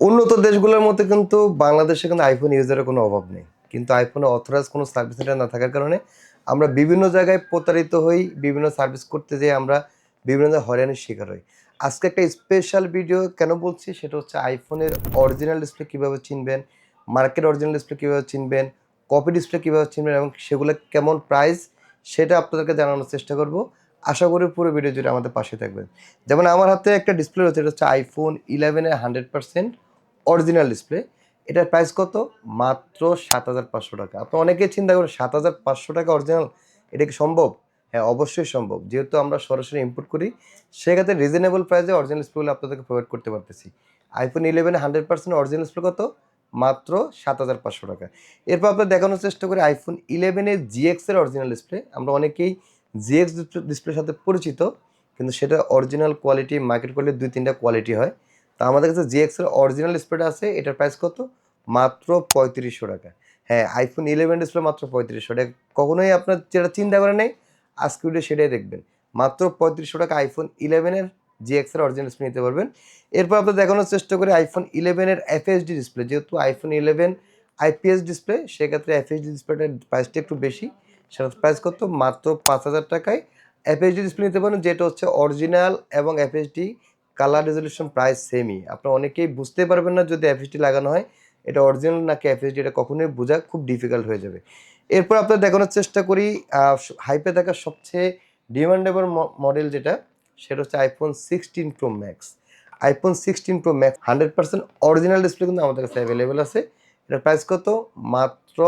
উন্নত দেশগুলোর মধ্যে কিন্তু বাংলাদেশে কিন্তু আইফোন ইউজারের কোনো অভাব নেই। কিন্তু আইফোনে অথরাইজ কোনো সার্ভিস সেন্টার না থাকার কারণে আমরা বিভিন্ন জায়গায় প্রতারিত হই, বিভিন্ন সার্ভিস করতে যেয়ে আমরা বিভিন্ন হয়রানির শিকার হই। আজকে একটা স্পেশাল ভিডিও কেন বলছি? সেটা হচ্ছে আইফোনের অরিজিনাল ডিসপ্লে কীভাবে চিনবেন মার্কেট অরিজিনাল ডিসপ্লে কীভাবে চিনবেন কপি ডিসপ্লে কীভাবে চিনবেন এবং সেগুলো কেমন প্রাইস সেটা আপনাদেরকে জানানোর চেষ্টা করব। আশা করি পুরো ভিডিও জুড়ে আমাদের পাশে থাকবেন। যেমন আমার হাতে একটা ডিসপ্লে রয়েছে, এটা হচ্ছে আইফোন ইলেভেনের হান্ড্রেড পার্সেন্ট অরিজিনাল ডিসপ্লে এটার প্রাইস কত? মাত্র সাত হাজার পাঁচশো টাকা। আপনি অনেকেই চিন্তা করেন, সাত হাজার পাঁচশো টাকা অরিজিনাল এটা কি সম্ভব? হ্যাঁ অবশ্যই সম্ভব। যেহেতু আমরা সরাসরি ইম্পোর্ট করি, সেক্ষেত্রে রিজনেবল প্রাইসে অরিজিনাল ডিসপ্লেগুলো আপনাদেরকে প্রোভাইড করতে পারতেছি। আইফোন ইলেভেনে হান্ড্রেড পার্সেন্ট অরিজিনাল ডিসপ্লে কত? মাত্র সাত হাজার পাঁচশো টাকা। এরপর আপনার দেখানোর চেষ্টা করি আইফোন ইলেভেনের জিএক্সের অরিজিনাল ডিসপ্লে আমরা অনেকেই জিএক্স ডিসপ্লের সাথে পরিচিত, কিন্তু সেটা অরিজিনাল কোয়ালিটি মার্কেট করলে দুই তিনটা কোয়ালিটি হয়। তা আমাদের কাছে জিএক্সের অরিজিনাল ডিসপ্লেটা আছে, এটার প্রাইস কত? মাত্র পঁয়ত্রিশশো টাকা। হ্যাঁ আইফোন ইলেভেন ডিসপ্লে মাত্র পঁয়ত্রিশশো টাকা। কখনোই আপনার যেটা চিন্তা করে নেই, আজকে ভিডিও সেটাই দেখবেন। মাত্র পঁয়ত্রিশশো টাকা আইফোন ইলেভেনের জিএক্সের অরিজিনাল ডিসপ্লে নিতে পারবেন। এরপর আপনার দেখানোর চেষ্টা করি আইফোন ইলেভেনের এফএসডি ডিসপ্লে যেহেতু আইফোন ইলেভেন আইপিএস ডিসপ্লে সেক্ষেত্রে এফএসডি ডিসপ্লেটার প্রাইসটা একটু বেশি। সেটার প্রাইস কত? মাত্র পাঁচ হাজার টাকায় এফএসডি ডিসপ্লে নিতে পারেন যেটা হচ্ছে অরিজিনাল এবং এফএসডি কালার রেজলিউশন প্রায় সেমই। আপনারা অনেকেই বুঝতে পারবেন না যদি এফএসডি লাগানো হয়, এটা অরিজিনাল নাকি এফএসডি এটা কখনোই বোঝা খুব ডিফিকাল্ট হয়ে যাবে। এরপর আপনার দেখানোর চেষ্টা করি হাইপে থাকা সবচেয়ে ডিমান্ডেবল মডেল যেটা, সেটা হচ্ছে iPhone sixteen pro max iPhone sixteen pro max hundred percent original display কিন্তু আমাদের কাছে অ্যাভেলেবেল আছে। এটার প্রাইস কত? মাত্র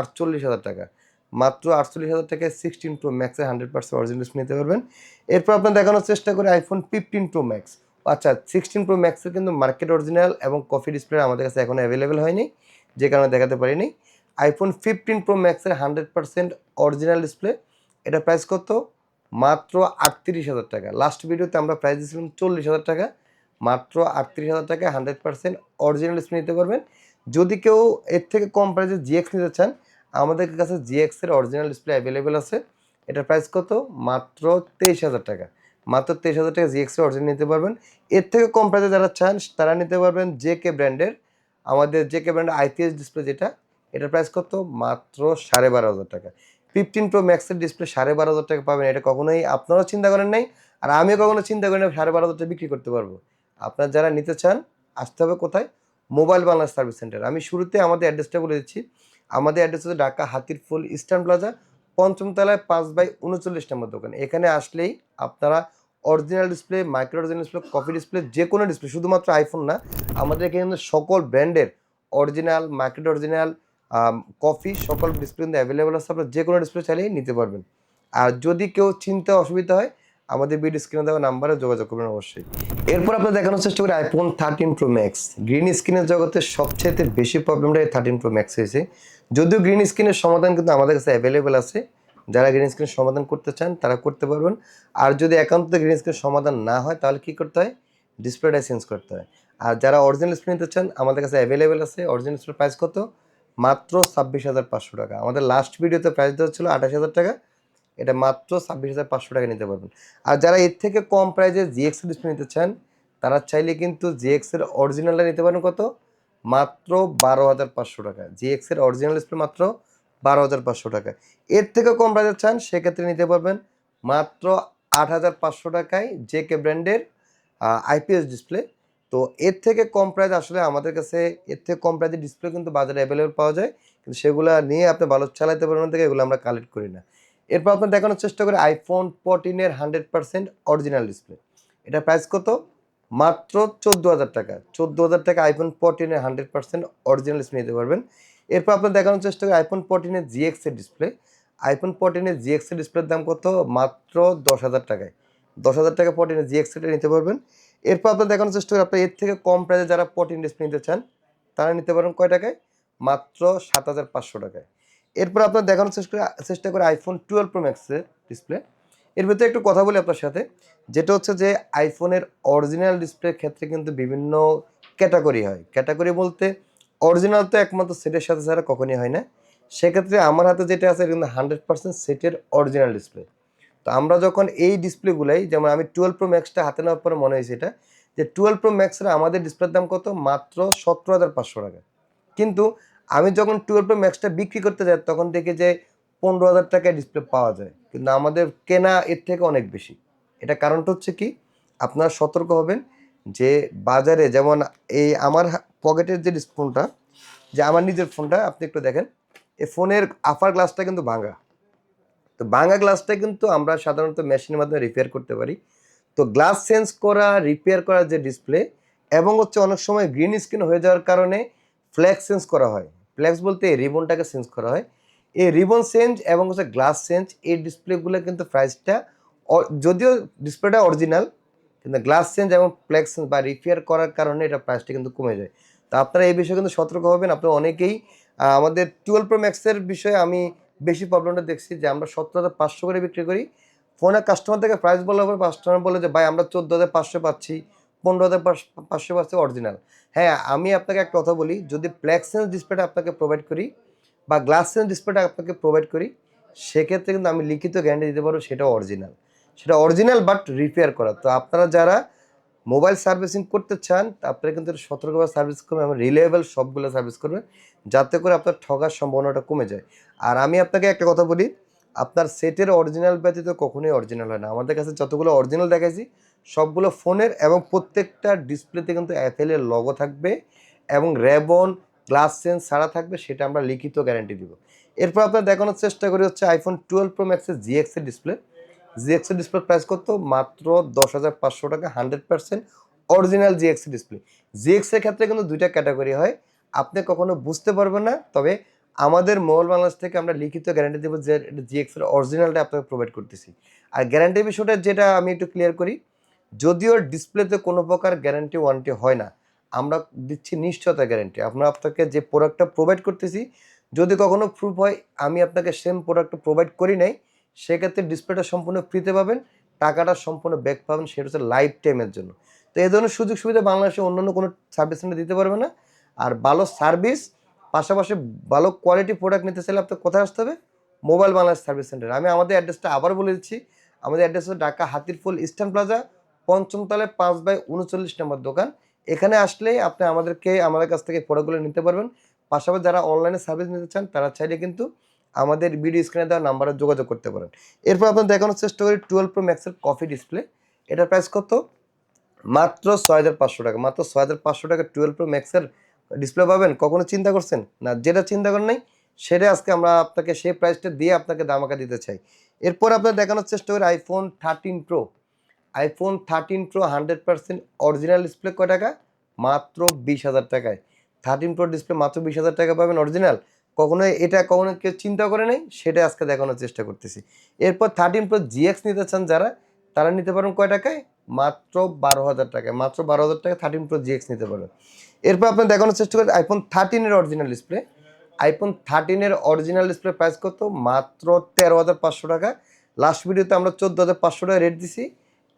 আটচল্লিশ হাজার টাকা। মাত্র আটচল্লিশ হাজার টাকায় সিক্সটিন প্রো ম্যাক্সে হান্ড্রেড পার্সেন্ট অরিজিনাল নিতে পারবেন। এরপর আপনার দেখানোর চেষ্টা করে আইফোন ফিফটিন প্রো ম্যাক্স আচ্ছা সিক্সটিন প্রো ম্যাক্সের কিন্তু মার্কেট অরিজিনাল এবং কফি ডিসপ্লে আমাদের কাছে এখনও অ্যাভেলেবেল হয়নি, যে কারণে দেখাতে পারিনি। আইফোন ফিফটিন প্রো ম্যাক্সের হান্ড্রেড পার্সেন্ট অরিজিনাল ডিসপ্লে এটা প্রাইস কত? মাত্র আটত্রিশ হাজার টাকা। লাস্ট ভিডিওতে আমরা প্রাইস দিয়েছিলাম চল্লিশ হাজার টাকা, মাত্র আটত্রিশ হাজার টাকা হান্ড্রেড পার্সেন্ট অরিজিনাল ডিসপ্লে নিতে পারবেন। যদি কেউ এর থেকে কম প্রাইসে জিএক্স নিতে চান, আমাদের কাছে জিএক্সের অরিজিনাল ডিসপ্লে অ্যাভেলেবেল আছে। এটার প্রাইস কত? মাত্র তেইশ হাজার টাকা। মাত্র তেইশ হাজার টাকা জিএক্সের অরিজিনাল নিতে পারবেন। এর থেকে কম প্রাইসে যারা চান, তারা নিতে পারবেন জে কে ব্র্যান্ডের আমাদের জে কে ব্র্যান্ডের আইপিএস ডিসপ্লে যেটা, এটার প্রাইস কত? মাত্র সাড়ে বারো হাজার টাকা। ফিফটিন প্রো ম্যাক্সের ডিসপ্লে সাড়ে বারো হাজার টাকা পাবেন। এটা কখনোই আপনারাও চিন্তা করেন নাই, আর আমিও কখনো চিন্তা করি না সাড়ে বারো হাজার টাকা বিক্রি করতে পারব। আপনার যারা নিতে চান, আসতে হবে কোথায়? Mobile Bangla service centre. আমি শুরুতে আমাদের অ্যাড্রেসটা বলে দিচ্ছি। আমাদের অ্যাড্রেস হচ্ছে ঢাকা হাতির ফুল ইস্টার্ন প্লাজা পঞ্চম তলায় পাঁচ বাই উনচল্লিশ নম্বর দোকান। এখানে আসলেই আপনারা original display micro original display copy display যে কোনো ডিসপ্লে শুধুমাত্র আইফোন না, আমাদের এখানে সকল ব্র্যান্ডের অরিজিনাল মার্কেট অরিজিনাল কফি সকল ডিসপ্লে কিন্তু অ্যাভেলেবেল আছে। আপনারা যে কোনো ডিসপ্লে চাইলেই নিতে পারবেন। আর যদি কেউ চিনতে অসুবিধা হয় আমাদের ভিডিও স্ক্রিনে দেওয়া নাম্বারে যোগাযোগ করবেন অবশ্যই। এরপর আপনার দেখানোর চেষ্টা করি iPhone thirteen pro max green স্ক্রিনের জগতে সবচেয়ে বেশি প্রবলেমটা এই থার্টিন প্রো ম্যাক্স হয়েছে। যদিও গ্রিন স্ক্রিনের সমাধান কিন্তু আমাদের কাছে অ্যাভেলেবেল আছে। যারা গ্রিন স্ক্রিন সমাধান করতে চান, তারা করতে পারবেন। আর যদি একান্ত গ্রিন স্ক্রিন সমাধান না হয়, তাহলে কী করতে হয়? ডিসপ্লেটা চেঞ্জ করতে হয়। আর যারা অরিজিনাল ডিসপ্লে নিতে চান, আমাদের কাছে অ্যাভেলেবেল আছে। অরিজিনাল ডিসপ্লে প্রাইস কত? মাত্র ছাব্বিশ হাজার পাঁচশো টাকা। আমাদের লাস্ট ভিডিওতে প্রাইস দেওয়া ছিল আঠাশ হাজার টাকা। এটা মাত্র ছাব্বিশ হাজার পাঁচশো টাকা নিতে পারবেন। আর যারা এর থেকে কম প্রাইসে জিএক্স ডিসপ্লে নিতে চান, তারা চাইলে কিন্তু জিএক্সের অরিজিনালটা নিতে পারেন কত? মাত্র বারো হাজার পাঁচশো টাকা। জিএক্সের অরিজিনাল ডিসপ্লে মাত্র বারো হাজার পাঁচশো টাকা। এর থেকে কম প্রাইসে চান, সেক্ষেত্রে নিতে পারবেন মাত্র আট হাজার পাঁচশো টাকায় জে কে ব্র্যান্ডের আইপিএস ডিসপ্লে তো এর থেকে কম প্রাইস আসলে আমাদের কাছে এর থেকে কম প্রাইসের ডিসপ্লে কিন্তু বাজারে অ্যাভেলেবেল পাওয়া যায়। কিন্তু সেগুলো নিয়ে আপনি ভালো চালাতে পারবেন থেকে এগুলো আমরা কালেক্ট করি না। এরপর আপনার দেখানোর চেষ্টা করি আইফোন ফোরটিনের হান্ড্রেড পার্সেন্ট অরিজিনাল ডিসপ্লে এটা প্রাইস কত? মাত্র চোদ্দ হাজার টাকা। চোদ্দ হাজার টাকা আইফোন ফোরটিনের হান্ড্রেড পার্সেন্ট অরিজিনাল ডিসপ্লে নিতে পারবেন। এরপর আপনার দেখানোর চেষ্টা করি আইফোন ফোরটিনের জিএক্সের ডিসপ্লে আইফোন ফোরটিনের জিএক্সের ডিসপ্লের দাম কত? মাত্র দশ হাজার টাকায়। দশ হাজার টাকা ফোরটিনের জিএক্সেটা নিতে পারবেন। এরপর আপনার দেখানোর চেষ্টা করি আপনার এর থেকে কম প্রাইসে যারা ফোরটিন ডিসপ্লে নিতে চান, তারা নিতে পারেন কয় টাকায়? মাত্র সাত হাজার পাঁচশো টাকায়। এরপর আপনার দেখানোর চেষ্টা করে চেষ্টা করে আইফোন টুয়েলভ প্রো ম্যাক্সের ডিসপ্লে এর ভিতরে একটু কথা বলি আপনার সাথে, যেটা হচ্ছে যে আইফোনের অরিজিনাল ডিসপ্লের ক্ষেত্রে কিন্তু বিভিন্ন ক্যাটাগরি হয়। ক্যাটাগরি বলতে অরিজিনাল তো একমাত্র সেটের সাথে ছাড়া কখনই হয় না। সেক্ষেত্রে আমার হাতে যেটা আছে কিন্তু হান্ড্রেড পার্সেন্ট সেটের অরিজিনাল ডিসপ্লে তো আমরা যখন এই ডিসপ্লেগুলাই যেমন আমি টুয়েলভ প্রো ম্যাক্সটা হাতে নেওয়ার পরে মনে হয়েছে এটা, যে টুয়েলভ প্রো ম্যাক্সের আমাদের ডিসপ্লের দাম কত? মাত্র সতেরো হাজার পাঁচশো টাকা। কিন্তু আমি যখন টুয়েলভ প্রো ম্যাক্সটা বিক্রি করতে যাই, তখন দেখি যে পনেরো হাজার টাকায় ডিসপ্লে পাওয়া যায়। কিন্তু আমাদের কেনা এর থেকে অনেক বেশি। এটা কারণটা হচ্ছে কি, আপনারা সতর্ক হবেন যে বাজারে যেমন এই আমার পকেটের যে ফোনটা যে আমার নিজের ফোনটা আপনি একটু দেখেন, এই ফোনের আফার গ্লাসটা কিন্তু ভাঙা। তো ভাঙা গ্লাসটা কিন্তু আমরা সাধারণত মেশিনের মাধ্যমে রিপেয়ার করতে পারি। তো গ্লাস চেঞ্জ করা রিপেয়ার করা যে ডিসপ্লে এবং হচ্ছে অনেক সময় গ্রিন স্ক্রিন হয়ে যাওয়ার কারণে ফ্ল্যাক্স চেঞ্জ করা হয়। ফ্ল্যাক্স বলতে রিবনটাকে চেঞ্জ করা হয়। এই রিবন চেঞ্জ এবং হচ্ছে গ্লাস চেঞ্জ, এই ডিসপ্লেগুলো কিন্তু প্রাইসটা যদিও ডিসপ্লেটা অরিজিনাল, কিন্তু গ্লাস চেঞ্জ এবং ফ্ল্যাক্স চেঞ্জ বা রিপেয়ার করার কারণে এটা প্রাইসটা কিন্তু কমে যায়। তা আপনারা এই বিষয়ে কিন্তু সতর্ক হবেন। আপনারা অনেকেই আমাদের টুয়েলভ প্রো ম্যাক্সের বিষয়ে আমি বেশি প্রবলেমটা দেখছি যে আমরা সত্তর হাজার পাঁচশো করে বিক্রি করি। ফোনে কাস্টমার থেকে প্রাইস বলার পর কাস্টমার বলে যে, ভাই, আমরা চোদ্দ হাজার পাঁচশো পাচ্ছি। পনেরো হাজার পাঁচশো পাচ্ছি অরিজিনাল হ্যাঁ আমি আপনাকে একটা কথা বলি, যদি ফ্ল্যাক্সেন্স ডিসপ্লেটা আপনাকে প্রোভাইড করি বা গ্লাস সেন্স ডিসপ্লেটা আপনাকে প্রোভাইড করি, সেক্ষেত্রে কিন্তু আমি লিখিত গ্যারান্টি দিতে পারব সেটা অরিজিনাল সেটা অরিজিনাল বাট রিপেয়ার করা। তো আপনারা যারা মোবাইল সার্ভিসিং করতে চান আপনারা কিন্তু সতর্কভাবে সার্ভিস করবেন এবং রিলেয়েবল সবগুলো সার্ভিস করবেন, যাতে করে আপনার ঠগার সম্ভাবনাটা কমে যায়। আর আমি আপনাকে একটা কথা বলি, আপনার সেটের অরিজিনাল ব্যতীত কখনোই অরিজিনাল হয় না। আমাদের কাছে যতগুলো অরিজিনাল দেখাইছি সবগুলো ফোনের এবং প্রত্যেকটা ডিসপ্লেতে কিন্তু অ্যাপেলের লগো থাকবে এবং র্যাবন গ্লাস সেন্স ছাড়া থাকবে, সেটা আমরা লিখিত গ্যারান্টি দিব। এরপর আপনার দেখানোর চেষ্টা করি হচ্ছে আইফোন টুয়েলভ প্রো ম্যাক্সের জিএক্সের ডিসপ্লে জিএক্সের ডিসপ্লে প্রাইস কত? মাত্র দশ হাজার পাঁচশো টাকা হান্ড্রেড পার্সেন্ট অরিজিনাল জিএক্সের ডিসপ্লে জিএক্সের ক্ষেত্রে কিন্তু দুইটা ক্যাটাগরি হয়। আপনি কখনো বুঝতে পারবেন না, তবে আমাদের মোবাইল বাংলাদেশ থেকে আমরা লিখিত গ্যারান্টি দেবো যে জিএক্সের অরিজিনালটা আপনাকে প্রোভাইড করতেছি। আর গ্যারান্টির বিষয়টা যেটা আমি একটু ক্লিয়ার করি যদিও ডিসপ্লেতে কোনো প্রকার গ্যারান্টি ওয়ারেন্টি হয় না, আমরা দিচ্ছি নিশ্চয়তা গ্যারান্টি আমরা আপনাকে যে প্রোডাক্টটা প্রোভাইড করতেছি, যদি কখনো প্রুফ হয়, আমি আপনাকে সেম প্রোডাক্টটা প্রোভাইড করি নাই, সেক্ষেত্রে ডিসপ্লেটা সম্পূর্ণ ফ্রিতে পাবেন, টাকাটা সম্পূর্ণ ব্যাক পাবেন, সেটা হচ্ছে লাইফ টাইমের জন্য। তো এই ধরনের সুযোগ সুবিধা বাংলাদেশে অন্যান্য কোনো সার্ভিস সেন্টার দিতে পারবে না। আর ভালো সার্ভিস পাশাপাশি ভালো কোয়ালিটি প্রোডাক্ট নিতে চাইলে আপনাকে কোথায় আসতে হবে? মোবাইল বাংলাদেশ সার্ভিস সেন্টার আমি আমাদের অ্যাড্রেসটা আবার বলে দিচ্ছি। আমাদের অ্যাড্রেস হচ্ছে ঢাকা হাতিরফুল ইস্টার্ন প্লাজা পঞ্চম তলায় পাঁচ বাই উনচল্লিশ নম্বর দোকান। এখানে আসলেই আপনি আমাদেরকে, আমাদের কাছ থেকে প্রোডাক্টগুলো নিতে পারবেন। পাশাপাশি যারা অনলাইনে সার্ভিস নিতে চান, তারা চাইলে কিন্তু আমাদের ভিডিও স্ক্রিনে দেওয়া নাম্বারে যোগাযোগ করতে পারেন। এরপর আপনার দেখানোর চেষ্টা করি টুয়েলভ প্রো ম্যাক্সের কফি ডিসপ্লে এটার প্রাইস কত? মাত্র ছয় হাজার পাঁচশো টাকা। মাত্র ছয় হাজার পাঁচশো টাকা টুয়েলভ প্রো ম্যাক্সের ডিসপ্লে পাবেন। কখনো চিন্তা করছেন? না, যেটা চিন্তা করেন নাই, সেটা আজকে আমরা আপনাকে সেই প্রাইসটা দিয়ে আপনাকে দামাকা দিতে চাই। এরপর আপনার দেখানোর চেষ্টা করি iPhone thirteen pro iPhone thirteen pro hundred percent original display কয় টাকা? মাত্র বিশ হাজার টাকায়। থার্টিন প্রো ডিসপ্লে মাত্র বিশ হাজার টাকা পাবেন অরিজিনাল কখনো এটা কখনো কেউ চিন্তা করে নেই, সেটা আজকে দেখানোর চেষ্টা করতেছি। এরপর থার্টিন প্রো জিএক্স নিতে চান যারা, তারা নিতে পারেন কয় টাকায়? মাত্র বারো হাজার টাকায়। মাত্র বারো হাজার টাকায় থার্টিন প্রো জিএক্স নিতে পারবেন। এরপর আপনি দেখানোর চেষ্টা করেন আইফোন থার্টিনের অরিজিনাল ডিসপ্লে আইফোন থার্টিনের অরিজিনাল ডিসপ্লে প্রাইস কত? মাত্র তেরো হাজার পাঁচশো টাকা। লাস্ট ভিডিওতে আমরা চোদ্দ হাজার পাঁচশো টাকা রেট দিছি।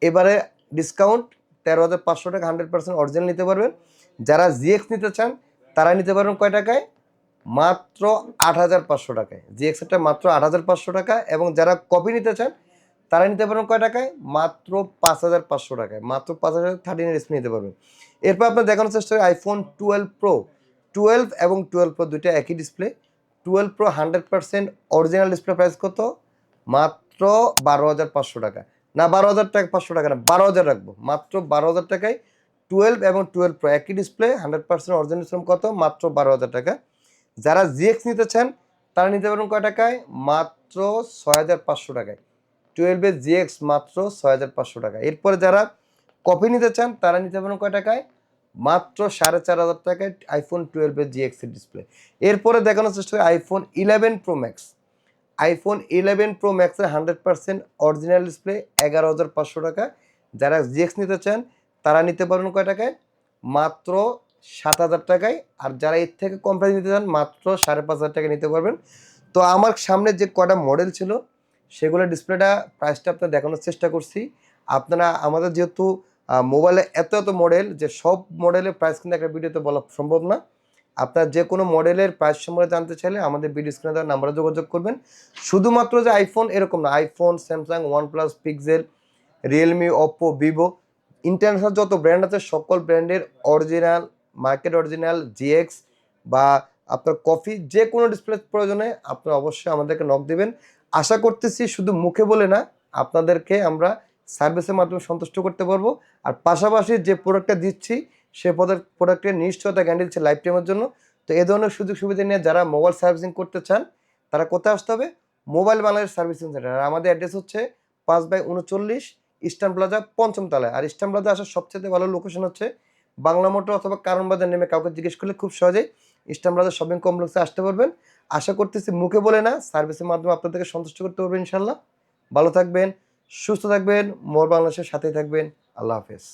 এবারে ডিসকাউন্ট তেরো হাজার পাঁচশো টাকা হান্ড্রেড পার্সেন্ট অরিজিনাল নিতে পারবেন। যারা জিএক্স নিতে চান তারা নিতে পারবেন কয় টাকায়? মাত্র আট হাজার পাঁচশো টাকায়। জিএক্সেরটা মাত্র আট হাজার পাঁচশো টাকা এবং যারা কপি নিতে চান তারা নিতে পারবেন কয় টাকায়? মাত্র পাঁচ হাজার পাঁচশো টাকায়। মাত্র পাঁচ হাজার থার্টিন ডিসপ্লে নিতে পারবেন। এরপর আপনার দেখানোর চেষ্টা করি আইফোন টুয়েলভ প্রো টুয়েলভ এবং টুয়েলভ প্রো দুইটা একই display twelve pro hundred percent original display price কত? মাত্র বারো হাজার পাঁচশো টাকা। না, বারো হাজার টাকা, পাঁচশো টাকা না, বারো হাজার রাখব। মাত্র বারো হাজার টাকায় টুয়েলভ এবং টুয়েলভ প্রো একই display hundred percent original display কত? মাত্র বারো হাজার টাকা। যারা জিএক্স নিতে চান, তারা নিতে পারবেন কয় টাকায়? মাত্র ছয় হাজার পাঁচশো টাকায়। টুয়েলভের জিএক্স মাত্র ছয় হাজার পাঁচশো টাকা। এরপরে যারা কপি নিতে চান, তারা নিতে পারবেন কয় টাকায়? মাত্র সাড়ে চার হাজার টাকায় আইফোন টুয়েলভের জিএক্সের ডিসপ্লে এরপরে দেখানোর চেষ্টা করি iPhone eleven pro max iPhone eleven pro ম্যাক্সের হান্ড্রেড পার্সেন্ট অরিজিনাল ডিসপ্লে এগারো হাজার পাঁচশো টাকা। যারা জিএক্স নিতে চান, তারা নিতে পারবেন কয় টাকায়? মাত্র সাত হাজার টাকায়। আর যারা এর থেকে কম প্রাইস নিতে চান, মাত্র সাড়ে পাঁচ হাজার টাকা নিতে পারবেন। তো আমার সামনে যে কটা মডেল ছিল, সেগুলো ডিসপ্লেটা প্রাইসটা আপনার দেখানোর চেষ্টা করছি। আপনারা, আমাদের যেহেতু মোবাইলে এত এত মডেল যে সব মডেলের প্রাইস কিন্তু একটা ভিডিওতে বলা সম্ভব না। আপনার যে কোনো মডেলের প্রাইস সম্পর্কে জানতে চাইলে আমাদের ভিডিও স্ক্রিনে দেওয়ার নাম্বারে যোগাযোগ করবেন। শুধুমাত্র যে আইফোন এরকম না iPhone Samsung OnePlus Pixel Realme Oppo Vivo international যত ব্র্যান্ড আছে, সকল ব্র্যান্ডের অরিজিনাল মার্কেট অরিজিনাল জিএক্স বা আপনার কফি যে কোনো ডিসপ্লে প্রয়োজনে আপনারা অবশ্যই আমাদেরকে নক দেবেন। আশা করতেছি শুধু মুখে বলে না, আপনাদেরকে আমরা সার্ভিসের মাধ্যমে সন্তুষ্ট করতে পারব। আর পাশাপাশি যে প্রোডাক্টটা দিচ্ছি সে প্রোডাক্টের নিশ্চয়তা গ্যারান্টি দিচ্ছে লাইফ টাইমের জন্য। তো এ ধরনের সুযোগ সুবিধা নিয়ে যারা মোবাইল সার্ভিসিং করতে চান, তারা কোথায় আসতে হবে? মোবাইল বাংলাদেশ সার্ভিসিং সেন্টার আর আমাদের অ্যাড্রেস হচ্ছে পাঁচ বাই উনচল্লিশ ইস্টার্ন প্লাজা পঞ্চম তলায়। আর ইস্টার্ন প্লাজা আসার সবচেয়ে ভালো লোকেশন হচ্ছে বাংলা মোটর অথবা কারণ বাজার নেমে কাউকে জিজ্ঞেস করলে খুব সহজেই ইস্টার্ন প্লাজা শপিং কমপ্লেক্সে আসতে পারবেন। আশা করতেছি মুখে বলে না সার্ভিসের মাধ্যমে আপনাদেরকে সন্তুষ্ট করতে পারবেন ইনশাল্লাহ ভালো থাকবেন, সুস্থ থাকবেন মোর বাংলাদেশের সাথেই থাকবেন। আল্লাহ হাফেজ।